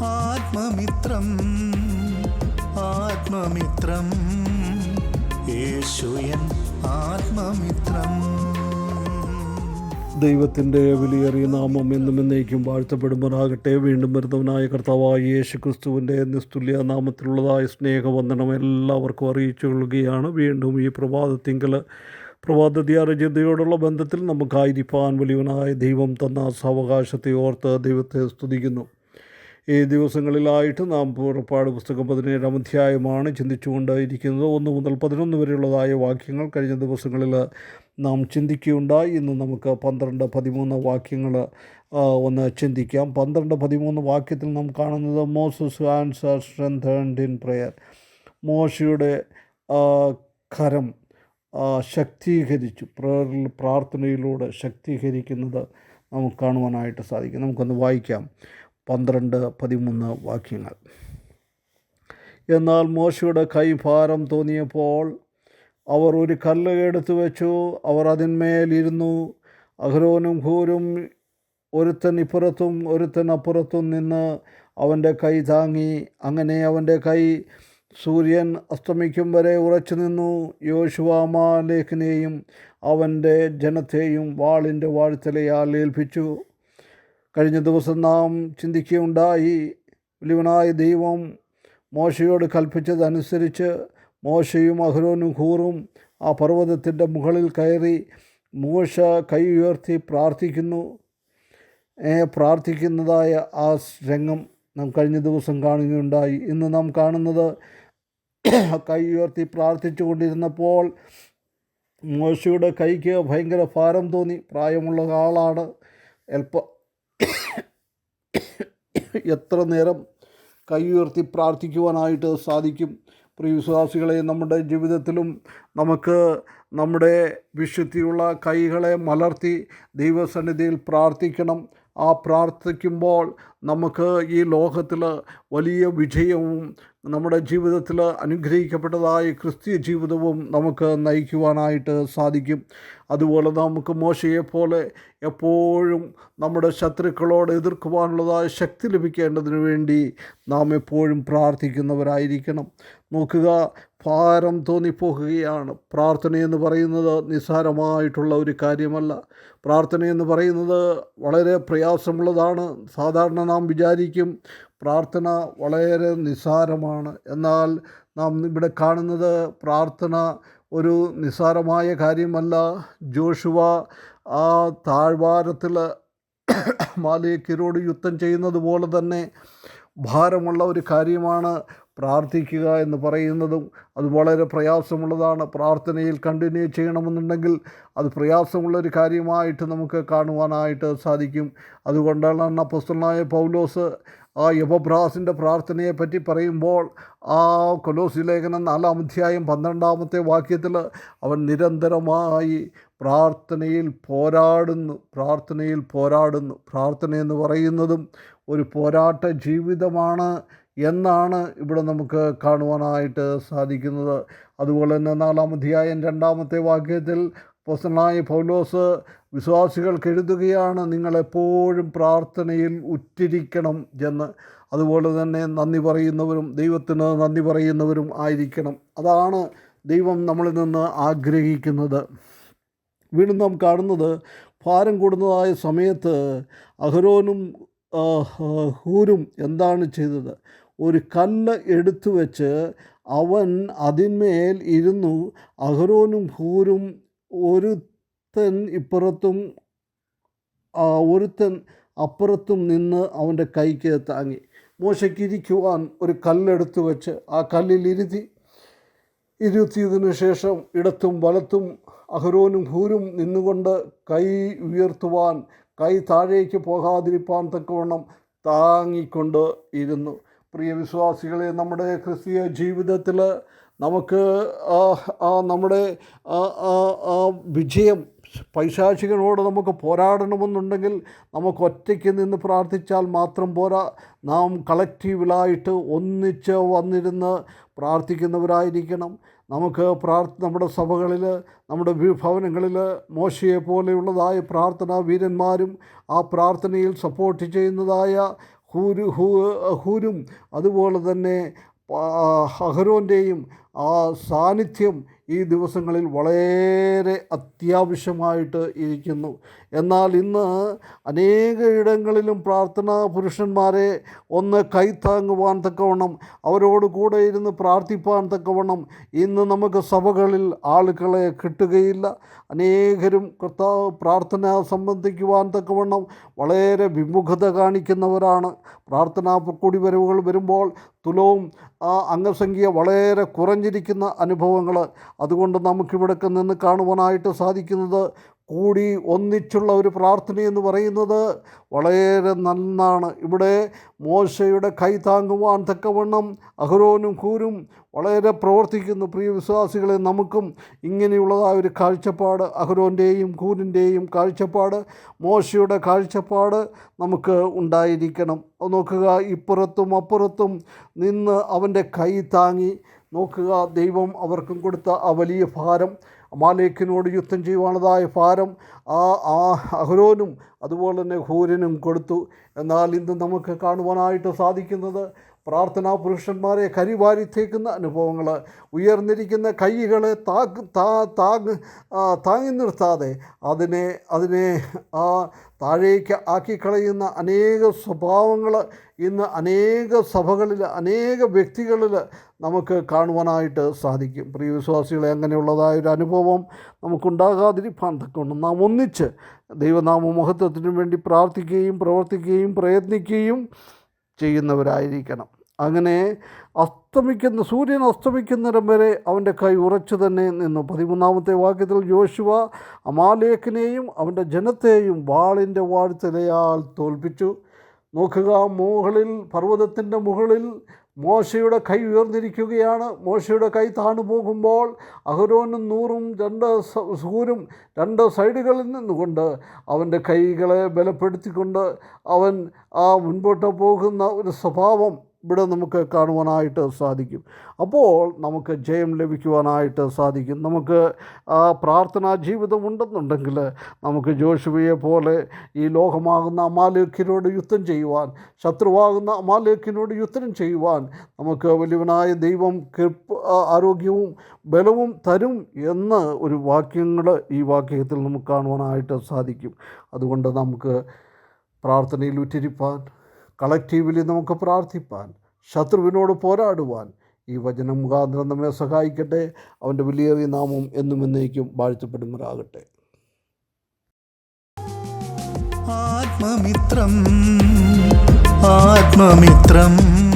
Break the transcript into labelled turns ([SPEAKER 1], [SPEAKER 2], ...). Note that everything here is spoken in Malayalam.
[SPEAKER 1] ആത്മമിത്രം ആത്മമിത്രം. യേശുയൻ ആത്മമിത്രം.
[SPEAKER 2] ദൈവത്തിന്റെ വിലയേറിയ നാമം എന്നും എന്നേക്കും വാഴ്ത്തപ്പെടുമ്പോഴാകട്ടെ വീണ്ടും വരുന്നവനായ കർത്താവായ യേശു ക്രിസ്തുവിന്റെ നിസ്തുല്യ നാമത്തിലുള്ളതായ സ്നേഹവന്ദനം എല്ലാവർക്കും അറിയിച്ചു കൊള്ളുകയാണ് വീണ്ടും ഈ പ്രഭാതത്തിങ്കൽ പ്രഭാത ധ്യാനചിന്തയോടുള്ള ബന്ധത്തിൽ നമുക്കായിരിക്കാൻ വലിയവനായ ദൈവം തന്ന സാവകാശത്തെ ഓർത്ത് ദൈവത്തെ സ്തുതിക്കുന്നു. ഈ ദിവസങ്ങളിലായിട്ട് നാം പുറപ്പാട് പുസ്തകം പതിനേഴാം അധ്യായമാണ് ചിന്തിച്ചുകൊണ്ട് ഇരിക്കുന്നത് ഒന്ന് മുതൽ പതിനൊന്ന് വരെയുള്ളതായ വാക്യങ്ങൾ കഴിഞ്ഞ ദിവസങ്ങളിൽ നാം ചിന്തിക്കുകയുണ്ടായി. ഇന്ന് നമുക്ക് പന്ത്രണ്ട് പതിമൂന്ന് വാക്യങ്ങൾ ഒന്ന് ചിന്തിക്കാം. പന്ത്രണ്ട് പതിമൂന്ന് വാക്യത്തിൽ നാം കാണുന്നത് Moses answer strengthened in prayer. മോശയുടെ കരം ശക്തീകരിച്ചു. പ്രേറിൽ പ്രാർത്ഥനയിലൂടെ ശക്തീകരിക്കുന്നത് നമുക്ക് കാണുവാനായിട്ട് സാധിക്കും. നമുക്കൊന്ന് വായിക്കാം. പന്ത്രണ്ട് പതിമൂന്ന് വാക്യങ്ങൾ. എന്നാൽ മോശയുടെ കൈ ഭാരം തോന്നിയപ്പോൾ അവർ ഒരു കല്ല് എടുത്തു വെച്ചു. അവർ അതിന്മേലിരുന്നു അഹ്രോനും ഹൂരും ഒരുത്തൻ ഇപ്പുറത്തും ഒരുത്തൻ അപ്പുറത്തും നിന്ന് അവന്റെ കൈ താങ്ങി. അങ്ങനെ അവന്റെ കൈ സൂര്യൻ അസ്തമിക്കും വരെ ഉറച്ചു നിന്നു. യോശുവാമാലേഖിനെയും അവന്റെ ജനത്തെയും വാളിന്റെ വാഴ്ത്തലയാൽ ഏൽപ്പിച്ചു. കഴിഞ്ഞ ദിവസം നാം ചിന്തിക്കുകയുണ്ടായി വലിയവനായ ദൈവം മോശയോട് കൽപ്പിച്ചതനുസരിച്ച് മോശയും അഹ്രോനും ഹൂറും ആ പർവതത്തിന്റെ മുകളിൽ കയറി മോശ കൈ ഉയർത്തി പ്രാർത്ഥിക്കുന്നു. പ്രാർത്ഥിക്കുന്നതായ ആ രംഗം നാം കഴിഞ്ഞ ദിവസം കാണുകയുണ്ടായി. ഇന്ന് നാം കാണുന്നത് കൈ ഉയർത്തി പ്രാർത്ഥിച്ചു കൊണ്ടിരുന്നപ്പോൾ മോശയുടെ കൈക്ക് ഭയങ്കര ഭാരം തോന്നി. പ്രായമുള്ള ആളാണ്. അല്പ എത്ര നേരം കൈ ഉയർത്തി പ്രാർത്ഥിക്കുവാനായിട്ട് സാധിക്കും? പ്രിയ വിശ്വാസികളെ നമ്മുടെ ജീവിതത്തിലും നമുക്ക് നമ്മുടെ വിശുദ്ധിയുള്ള കൈകളെ മലർത്തി ദൈവസന്നിധിയിൽ പ്രാർത്ഥിക്കണം. ആ പ്രാർത്ഥിക്കുമ്പോൾ നമുക്ക് ഈ ലോകത്തിൽ വലിയ വിജയവും നമ്മുടെ ജീവിതത്തിൽ അനുഗ്രഹിക്കപ്പെട്ടതായ ക്രിസ്തീയ ജീവിതവും നമുക്ക് നയിക്കുവാനായിട്ട് സാധിക്കും. അതുപോലെ നമുക്ക് മോശയെപ്പോലെ പോലെ എപ്പോഴും നമ്മുടെ ശത്രുക്കളോട് എതിർക്കുവാനുള്ളതായ ശക്തി ലഭിക്കേണ്ടതിന് വേണ്ടി നാം എപ്പോഴും പ്രാർത്ഥിക്കുന്നവരായിരിക്കണം. നോക്കുക ഭാരം തോന്നിപ്പോകുകയാണ്. പ്രാർത്ഥനയെന്ന് പറയുന്നത് നിസ്സാരമായിട്ടുള്ള ഒരു കാര്യമല്ല. പ്രാർത്ഥനയെന്ന് പറയുന്നത് വളരെ പ്രയാസമുള്ളതാണ്. സാധാരണ നാം വിചാരിക്കും പ്രാർത്ഥന വളരെ നിസ്സാരമാണ്. എന്നാൽ നാം ഇവിടെ കാണുന്നത് പ്രാർത്ഥന ഒരു നിസ്സാരമായ കാര്യമല്ല. ജോഷുവ ആ താഴ്വാരത്തിൽ മാലേക്കരോട് യുദ്ധം ചെയ്യുന്നത് പോലെ തന്നെ ഭാരമുള്ള ഒരു കാര്യമാണ്. പ്രാർത്ഥിക്കുക എന്ന് പറയുന്നതും അത് വളരെ പ്രയാസമുള്ളതാണ്. പ്രാർത്ഥനയിൽ കണ്ടിന്യൂ ചെയ്യണമെന്നുണ്ടെങ്കിൽ അത് പ്രയാസമുള്ളൊരു കാര്യമായിട്ട് നമുക്ക് കാണുവാനായിട്ട് സാധിക്കും. അതുകൊണ്ടാണ് അപ്പസ്തലനായ പൗലോസ് ആ യവബ്രാസിന്റെ പ്രാർത്ഥനയെ പറ്റി പറയുമ്പോൾ ആ കൊലോസി ലേഖനം നാലാം അധ്യായം പന്ത്രണ്ടാമത്തെ വാക്യത്തിൽ അവൻ നിരന്തരമായി പ്രാർത്ഥനയിൽ പോരാടുന്നു പ്രാർത്ഥനയിൽ പോരാടുന്നു. പ്രാർത്ഥന എന്ന് പറയുന്നതും ഒരു പോരാട്ട ജീവിതമാണ്. എന്നാണ് ഇവിടെ നമുക്ക് കാണുവാനായിട്ട് സാധിക്കുന്നത്. അതുപോലെ തന്നെ നാലാം അധ്യായം രണ്ടാമത്തെ വാക്യത്തിൽ പൊസനായ പൗലോസ് വിശ്വാസികൾക്ക് എഴുതുകയാണ് നിങ്ങളെപ്പോഴും പ്രാർത്ഥനയിൽ ഉറ്റിരിക്കണം എന്ന്. അതുപോലെ തന്നെ നന്ദി പറയുന്നവരും ദൈവത്തിന് നന്ദി പറയുന്നവരും ആയിരിക്കണം. അതാണ് ദൈവം നമ്മളിൽ നിന്ന് ആഗ്രഹിക്കുന്നത്. വീണ്ടും നാം കാണുന്നത് ഭാരം കൂടുന്നതായ സമയത്ത് അഹരോനും ഹൂരും എന്താണ് ചെയ്തത്? ഒരു കല്ല് എടുത്തു വെച്ച് അവൻ അതിന്മേൽ ഇരുന്നു. അഹ്റോനും ഹൂരും ഒരുത്തൻ ഇപ്പുറത്തും ഒരുത്തൻ അപ്പുറത്തും നിന്ന് അവന്റെ കൈക്ക് താങ്ങി. മോശയ്ക്ക് ഇരിക്കുവാൻ ഒരു കല്ലെടുത്തു വെച്ച് ആ കല്ലിൽ ഇരുത്തി. ഇരുത്തിയതിനു ശേഷം ഇടത്തും വലത്തും അഹ്റോനും ഹൂരും നിന്നുകൊണ്ട് കൈ ഉയർത്തുവാൻ കൈ താഴേക്ക് പോകാതിരിപ്പാൻ തക്കവണ്ണം താങ്ങിക്കൊണ്ട് ഇരുന്നു. പ്രിയ വിശ്വാസികളെ നമ്മുടെ ക്രിസ്തീയ ജീവിതത്തിൽ നമുക്ക് നമ്മുടെ വിജയം പൈശാചികനോട് നമുക്ക് പോരാടണമെന്നുണ്ടെങ്കിൽ നമുക്ക് ഒറ്റയ്ക്ക് നിന്ന് പ്രാർത്ഥിച്ചാൽ മാത്രം പോരാ. നാം കളക്റ്റീവിലായിട്ട് ഒന്നിച്ച് വന്നിരുന്ന് പ്രാർത്ഥിക്കുന്നവരായിരിക്കണം. നമുക്ക് പ്രാർത്ഥ നമ്മുടെ സഭകളിൽ നമ്മുടെ ഭവനങ്ങളിൽ മോശയെ പോലെയുള്ളതായ പ്രാർത്ഥനാ വീരന്മാരും ആ പ്രാർത്ഥനയിൽ സപ്പോർട്ട് ചെയ്യുന്നതായ ഹൂരു ഹൂരും അതുപോലെ തന്നെ അഹരോന്റെയും ആ സാന്നിധ്യം ഈ ദിവസങ്ങളിൽ വളരെ അത്യാവശ്യമായിട്ട് ഇരിക്കുന്നു. എന്നാൽ ഇന്ന് അനേക ഇടങ്ങളിലും പ്രാർത്ഥനാ പുരുഷന്മാരെ ഒന്ന് കൈത്താങ്ങുവാൻ തക്കവണ്ണം അവരോട് കൂടെ ഇരുന്ന് പ്രാർത്ഥിപ്പാൻ തക്കവണ്ണം ഇന്ന് നമുക്ക് സഭകളിൽ ആളുകളെ കിട്ടുകയില്ല. അനേകരും കർത്താവ് പ്രാർത്ഥന സംബന്ധിക്കുവാൻ തക്കവണ്ണം വളരെ വിമുഖത കാണിക്കുന്നവരാണ്. പ്രാർത്ഥനാ കൂടിവരവുകൾ വരുമ്പോൾ തുലവും ആ അംഗസംഖ്യ വളരെ കുറഞ്ഞിരിക്കുന്ന അനുഭവങ്ങൾ അതുകൊണ്ട് നമുക്കിവിടൊക്കെ നിന്ന് കാണുവാനായിട്ട് സാധിക്കുന്നത് കൂടി ഒന്നിച്ചുള്ള ഒരു പ്രാർത്ഥനയെന്ന് പറയുന്നത് വളരെ നന്നാണ്. ഇവിടെ മോശയുടെ കൈ താങ്ങുവാൻ തക്കവണ്ണം അഹ്റോനും കൂരും വളരെ പ്രവർത്തിക്കുന്നു. പ്രിയ വിശ്വാസികളെ നമുക്കും ഇങ്ങനെയുള്ളതായ ഒരു കാഴ്ചപ്പാട് അഹ്റോന്റെയും കൂരിന്റെയും കാഴ്ചപ്പാട് മോശയുടെ കാഴ്ചപ്പാട് നമുക്ക് ഉണ്ടായിരിക്കണം. നോക്കുക ഇപ്പുറത്തും അപ്പുറത്തും നിന്ന് അവന്റെ കൈ താങ്ങി. നോക്കുക ദൈവം അവർക്കും കൊടുത്ത ആ വലിയ ഭാരം. അമാലേക്കിനോട് യുദ്ധം ചെയ്യുവാനതായ ഭാരം ആ ആ അഹ്റോനും അതുപോലെ തന്നെ ഹൂരനും കൊടുത്തു. എന്നാൽ ഇന്ന് നമുക്ക് കാണുവാനായിട്ട് സാധിക്കുന്നത് പ്രാർത്ഥനാ പുരുഷന്മാരെ കരിവാരിത്തേക്കുന്ന അനുഭവങ്ങൾ ഉയർന്നിരിക്കുന്ന കൈകളെ താങ് താ താങ് താങ്ങി നിർത്താതെ അതിനെ അതിനെ ആ താഴേക്ക് ആക്കിക്കളയുന്ന അനേക സ്വഭാവങ്ങൾ ഇന്ന് അനേക സഭകളിൽ അനേക വ്യക്തികളിൽ നമുക്ക് കാണുവാനായിട്ട് സാധിക്കും. പ്രിയ വിശ്വാസികളെ അങ്ങനെയുള്ളതായ ഒരു അനുഭവം നമുക്കുണ്ടാകാതിരിക്കാൻ തക്കൊണ്ട് നാം ഒന്നിച്ച് ദൈവനാമ മഹത്വത്തിനു വേണ്ടി പ്രാർത്ഥിക്കുകയും പ്രവർത്തിക്കുകയും പ്രയത്നിക്കുകയും ചെയ്യുന്നവരായിരിക്കണം. അങ്ങനെ അസ്തമിക്കുന്ന സൂര്യൻ അസ്തമിക്കുന്നിടം വരെ അവന്റെ കൈ ഉറച്ചു തന്നെ നിന്നു. പതിമൂന്നാമത്തെ വാക്യത്തിൽ യോശുവ അമാലേഖിനെയും അവന്റെ ജനത്തെയും വാളിന്റെ വാഴ്ത്തലയാൽ തോൽപ്പിച്ചു. നോക്കുക മുകളിൽ പർവതത്തിന്റെ മുകളിൽ മോശയുടെ കൈ ഉയർന്നിരിക്കുകയാണ്. മോശയുടെ കൈ താണു പോകുമ്പോൾ അഹരോനും നൂറും രണ്ട് സൂരും രണ്ട് സൈഡുകളിൽ നിന്നുകൊണ്ട് അവന്റെ കൈകളെ ബലപ്പെടുത്തിക്കൊണ്ട് അവൻ ആ മുൻപോട്ട് പോകുന്ന ഒരു സ്വഭാവം ഇവിടെ നമുക്ക് കാണുവാനായിട്ട് സാധിക്കും. അപ്പോൾ നമുക്ക് ജയം ലഭിക്കുവാനായിട്ട് സാധിക്കും. നമുക്ക് ആ പ്രാർത്ഥനാ ജീവിതം ഉണ്ടെന്നുണ്ടെങ്കിൽ നമുക്ക് ജോഷുവയെ പോലെ ഈ ലോകമാകുന്ന അമാലേഖ്യനോട് യുദ്ധം ചെയ്യുവാൻ ശത്രുവാകുന്ന അമാലേഖ്യനോട് യുദ്ധം ചെയ്യുവാൻ നമുക്ക് വലിയവനായ ദൈവം ആരോഗ്യവും ബലവും തരും എന്ന് ഒരു വാക്യങ്ങൾ ഈ വാക്യത്തിൽ നമുക്ക് കാണുവാനായിട്ട് സാധിക്കും. അതുകൊണ്ട് നമുക്ക് പ്രാർത്ഥനയിൽ ഉറ്റിരിപ്പാൻ കളക്റ്റീവിലി നമുക്ക് പ്രാർത്ഥിപ്പാൻ ശത്രുവിനോട് പോരാടുവാൻ ഈ വചനം മുഖാന്തരം നമ്മെ സഹായിക്കട്ടെ. അവന്റെ വിലയേറിയ നാമം എന്നും എന്നേക്കും വാഴ്ത്തപ്പെടുമാറാകട്ടെ.
[SPEAKER 1] ആത്മമിത്രം ആത്മമിത്രം.